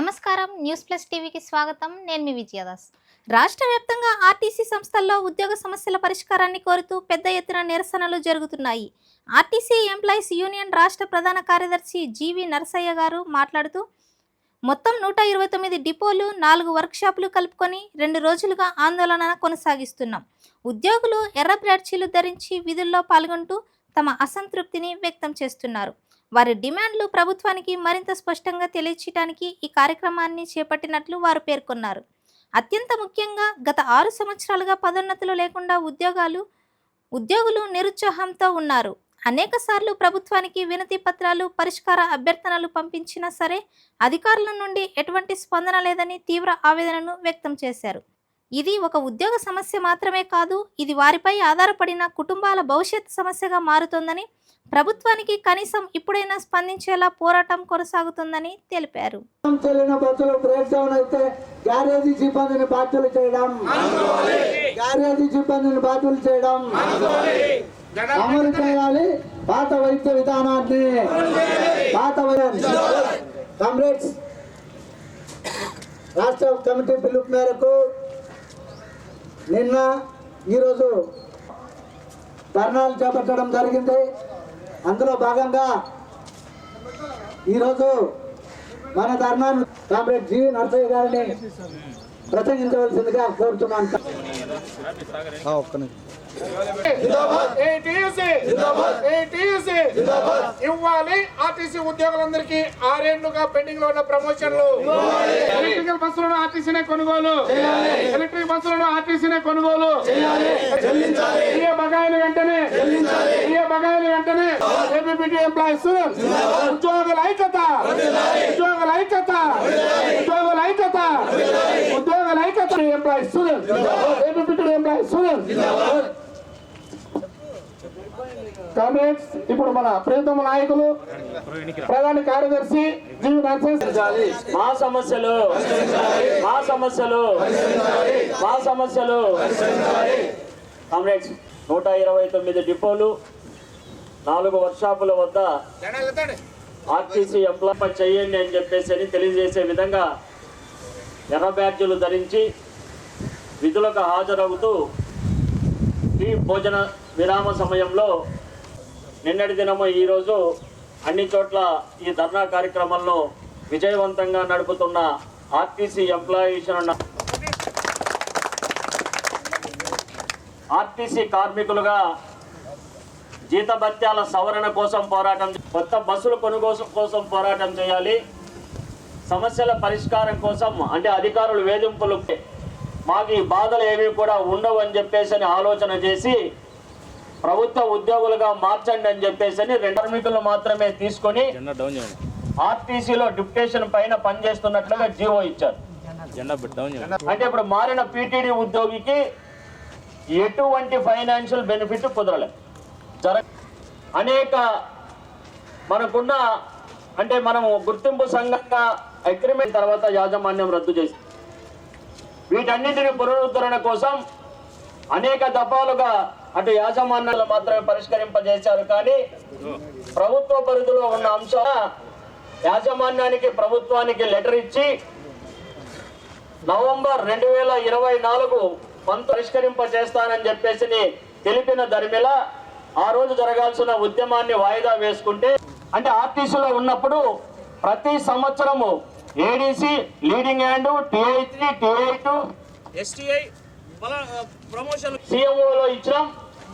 నమస్కారం. News plus టీవీకి స్వాగతం. నేను మీ విజయదాస్. రాష్ట్ర వ్యాప్తంగా ఆర్టీసీ సంస్థల్లో ఉద్యోగ సమస్యల పరిష్కారాన్ని కోరుతూ పెద్ద ఎత్తున నిరసనలు జరుగుతున్నాయి. ఆర్టీసీ ఎంప్లాయీస్ యూనియన్ రాష్ట్ర ప్రధాన కార్యదర్శి జీవి నరసయ్య గారు మాట్లాడుతూ మొత్తం నూట ఇరవై తొమ్మిది డిపోలు నాలుగు వర్క్షాపులు కలుపుకొని రెండు రోజులుగా ఆందోళన కొనసాగిస్తున్నాం. ఉద్యోగులు ఎర్ర బ్రాడ్చీలు ధరించి విధుల్లో పాల్గొంటూ తమ అసంతృప్తిని వ్యక్తం చేస్తున్నారు. వారి డిమాండ్లు ప్రభుత్వానికి మరింత స్పష్టంగా తెలియచేయడానికి ఈ కార్యక్రమాన్ని చేపట్టినట్లు వారు పేర్కొన్నారు. అత్యంత ముఖ్యంగా గత ఆరు సంవత్సరాలుగా పదోన్నతులు లేకుండా ఉద్యోగాలు ఉద్యోగులు నిరుత్సాహంతో ఉన్నారు. అనేక సార్లు ప్రభుత్వానికి వినతి పత్రాలు పరిష్కార అభ్యర్థనలు పంపించినా సరే అధికారుల నుండి ఎటువంటి స్పందన లేదని తీవ్ర ఆవేదనను వ్యక్తం చేశారు. ఇది ఒక ఉద్యోగ సమస్య మాత్రమే కాదు ఇది వారిపై ఆధారపడిన కుటుంబాల భవిష్యత్ సమస్యగా మారుతోందని ప్రభుత్వానికి కనీసం ఇప్పుడైనా స్పందించేలా పోరాటం కొనసాగుతుందని తెలిపారు. అయితే గ్యారేజీ సిబ్బందిని బాధ్యులు చేయడం. గ్యారేజీ సిబ్బందిని బాధ్యులు చేయడం. అమలు చేయాలి పాత వైద్య విధానాన్ని. పాత కామ్రేడ్స్ రాష్ట్ర కమిటీ పిలుపు మేరకు నిన్న ఈరోజు ధర్నాలు చేపట్టడం జరిగింది. అందులో భాగంగా ఈరోజు మన ధర్నాను కామ్రేడ్ జి. నరసయ్య గారిని ప్రసంగించవలసిందిగా కోరుతున్నాను. ఏటీసీ ఏటీసీ ఇవ్వాలి ఆర్టీసీ ఉద్యోగులందరికీ ఆరేళ్ళుగా పెండింగ్లో ఉన్న ప్రమోషన్లు. ఎలక్ట్రికల్ బస్సులను ఆర్టీసీనే కొనుగోలు. బస్సులను ఆర్టీసీనే కొనుగోలు. బకాయిలు వెంటనే ఏ బకాయిలు వెంటనే ఏపీపీటీ ఎంప్లాయీస్ ఉద్యోగుల ఐక్యత ఉద్యోగుల ఐక్యత ఉద్యోగుల ఐక్యత ఉద్యోగుల ఐక్యత. ఎంప్లాయీస్ ఏపీపీటీ ఎంప్లాయీస్ కామ్రేడ్స్ ఇప్పుడు మన ప్రియతమ నాయకులు ప్రధాన కార్యదర్శి జీవి నరసింహాలి మా సమస్యలు. మా సమస్యలు. మా సమస్యలు. కామ్రేడ్స్ నూట ఇరవై తొమ్మిది డిపోలు నాలుగు వర్క్షాపుల వద్ద ఆర్టీసీ ఎంప్లాయ్మెంట్ చేయండి అని చెప్పేసి అని తెలియజేసే విధంగా ఎర్ర బ్యాడ్జీలు ధరించి విధులకు హాజరవుతూ ఈ భోజన విరామ సమయంలో నిన్నటి దినము ఈరోజు అన్ని చోట్ల ఈ ధర్నా కార్యక్రమంలో విజయవంతంగా నడుపుతున్న ఆర్టీసీ ఎంప్లాయీస్ ఆర్టీసీ కార్మికులుగా జీతభత్యాల సవరణ కోసం పోరాటం కొత్త బస్సులు కొనుగోలు కోసం పోరాటం చేయాలి. సమస్యల పరిష్కారం కోసం అంటే అధికారులు వేధింపులు మాకు ఈ బాధలు ఏవి కూడా ఉండవు అని చెప్పేసి అని ఆలోచన చేసి ప్రభుత్వ ఉద్యోగులుగా మార్చండి అని చెప్పేసి రెండు కార్మికులు మాత్రమే తీసుకొని ఆర్టీసీలో డిప్యుటేషన్ పైన పనిచేస్తున్నట్లుగా జీవో ఇచ్చారు. అంటే ఇప్పుడు మారిన పీటీడీ ఉద్యోగికి ఎటువంటి ఫైనాన్షియల్ బెనిఫిట్ కుదరలేదు జర అనేక మనకున్న అంటే మనం గుర్తింపు సంఘంగా అగ్రిమెంట్ తర్వాత యాజమాన్యం రద్దు చేసి వీటన్నింటిని పునరుద్ధరణ కోసం అనేక దఫాలుగా అటు యాజమాన్యాలు మాత్రమే పరిష్కరింపజేశారు. కానీ ప్రభుత్వ పరిధిలో ఉన్న అంశాల యాజమాన్యానికి ప్రభుత్వానికి లెటర్ ఇచ్చి నవంబర్ రెండు వేల ఇరవై నాలుగు పంత పరిష్కరింప చేస్తానని చెప్పేసి తెలిపిన ధర్మిల ఆ రోజు జరగాల్సిన ఉద్యమాన్ని వాయిదా వేసుకుంటే అంటే ఆర్టీసీలో ఉన్నప్పుడు ప్రతి సంవత్సరము ADC leading hand TI three TI two STI promotion సిఎంఓలో ఇచ్చినాం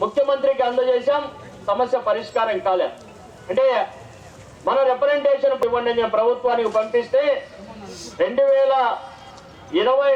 ముఖ్యమంత్రికి అందజేశాం సమస్య పరిష్కారం కాలే. అంటే మన రిప్రజెంటేషన్ ఇవ్వండి ప్రభుత్వానికి పంపిస్తే రెండు వేల ఇరవై